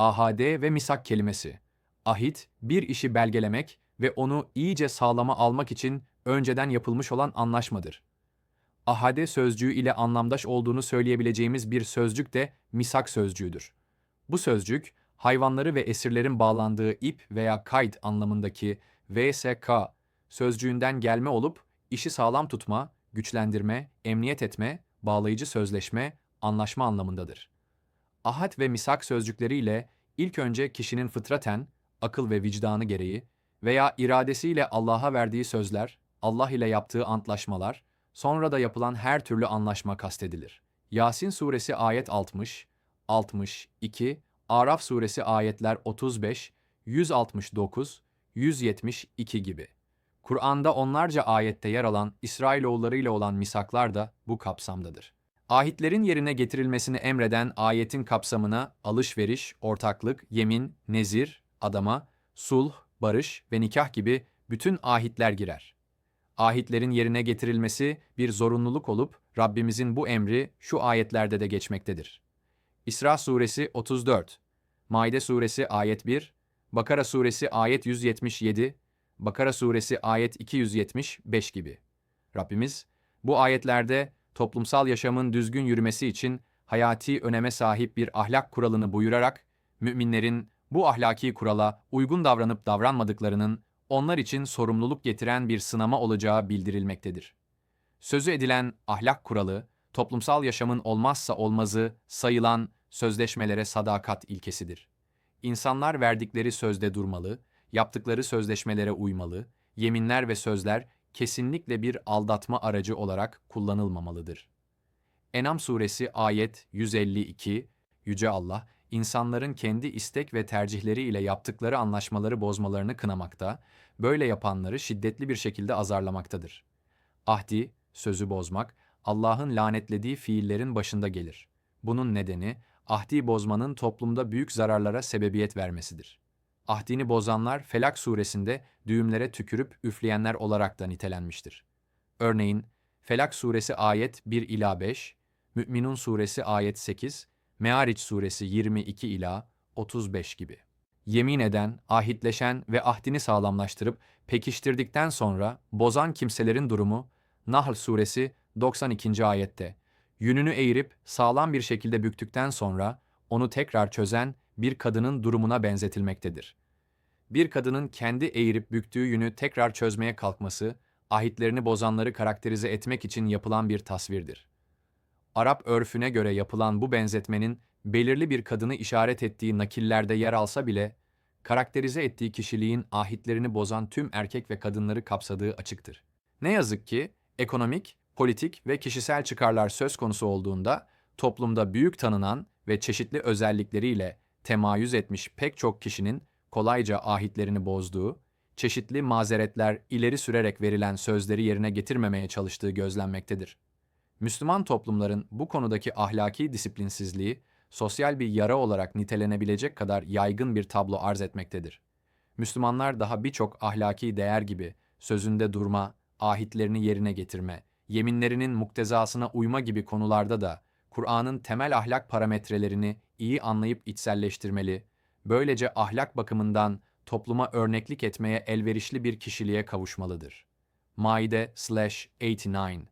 ahade ve misak kelimesi. Ahit, bir işi belgelemek ve onu iyice sağlama almak için önceden yapılmış olan anlaşmadır. Ahade sözcüğü ile anlamdaş olduğunu söyleyebileceğimiz bir sözcük de misak sözcüğüdür. Bu sözcük, hayvanları ve esirlerin bağlandığı ip veya kayıt anlamındaki VSK sözcüğünden gelme olup, işi sağlam tutma, güçlendirme, emniyet etme, bağlayıcı sözleşme, anlaşma anlamındadır. Ahad ve misak sözcükleriyle ilk önce kişinin fıtraten, akıl ve vicdanı gereği veya iradesiyle Allah'a verdiği sözler, Allah ile yaptığı antlaşmalar, sonra da yapılan her türlü anlaşma kastedilir. Yasin suresi ayet 60, 62, Araf suresi ayetler 35, 169, 172 gibi. Kur'an'da onlarca ayette yer alan İsrailoğulları ile olan misaklar da bu kapsamdadır. Ahitlerin yerine getirilmesini emreden ayetin kapsamına alışveriş, ortaklık, yemin, nezir, adama, sulh, barış ve nikah gibi bütün ahitler girer. Ahitlerin yerine getirilmesi bir zorunluluk olup Rabbimizin bu emri şu ayetlerde de geçmektedir. İsra suresi 34, Maide suresi ayet 1, Bakara suresi ayet 177, Bakara suresi ayet 275 gibi. Rabbimiz bu ayetlerde toplumsal yaşamın düzgün yürümesi için hayati öneme sahip bir ahlak kuralını buyurarak müminlerin bu ahlaki kurala uygun davranıp davranmadıklarının onlar için sorumluluk getiren bir sınama olacağı bildirilmektedir. Sözü edilen ahlak kuralı, toplumsal yaşamın olmazsa olmazı sayılan sözleşmelere sadakat ilkesidir. İnsanlar verdikleri sözde durmalı, yaptıkları sözleşmelere uymalı, yeminler ve sözler kesinlikle bir aldatma aracı olarak kullanılmamalıdır. Enam suresi ayet 152 Yüce Allah, insanların kendi istek ve tercihleri ile yaptıkları anlaşmaları bozmalarını kınamakta, böyle yapanları şiddetli bir şekilde azarlamaktadır. Ahdi, sözü bozmak, Allah'ın lanetlediği fiillerin başında gelir. Bunun nedeni, ahdi bozmanın toplumda büyük zararlara sebebiyet vermesidir. Ahdini bozanlar Felak suresinde düğümlere tükürüp üfleyenler olarak da nitelenmiştir. Örneğin, Felak suresi ayet 1 ila 5, Mü'minun suresi ayet 8, Meariç suresi 22 ila 35 gibi. Yemin eden, ahitleşen ve ahdini sağlamlaştırıp pekiştirdikten sonra bozan kimselerin durumu Nahl suresi 92. ayette yününü eğirip sağlam bir şekilde büktükten sonra onu tekrar çözen bir kadının durumuna benzetilmektedir. Bir kadının kendi eğirip büktüğü yünü tekrar çözmeye kalkması, ahitlerini bozanları karakterize etmek için yapılan bir tasvirdir. Arap örfüne göre yapılan bu benzetmenin belirli bir kadını işaret ettiği nakillerde yer alsa bile, karakterize ettiği kişiliğin ahitlerini bozan tüm erkek ve kadınları kapsadığı açıktır. Ne yazık ki ekonomik, politik ve kişisel çıkarlar söz konusu olduğunda toplumda büyük tanınan ve çeşitli özellikleriyle temayüz etmiş pek çok kişinin kolayca ahitlerini bozduğu, çeşitli mazeretler ileri sürerek verilen sözleri yerine getirmemeye çalıştığı gözlenmektedir. Müslüman toplumların bu konudaki ahlaki disiplinsizliği, sosyal bir yara olarak nitelenebilecek kadar yaygın bir tablo arz etmektedir. Müslümanlar daha birçok ahlaki değer gibi sözünde durma, ahitlerini yerine getirme, yeminlerinin muktezasına uyma gibi konularda da Kur'an'ın temel ahlak parametrelerini iyi anlayıp içselleştirmeli, böylece ahlak bakımından topluma örneklik etmeye elverişli bir kişiliğe kavuşmalıdır. Maide 89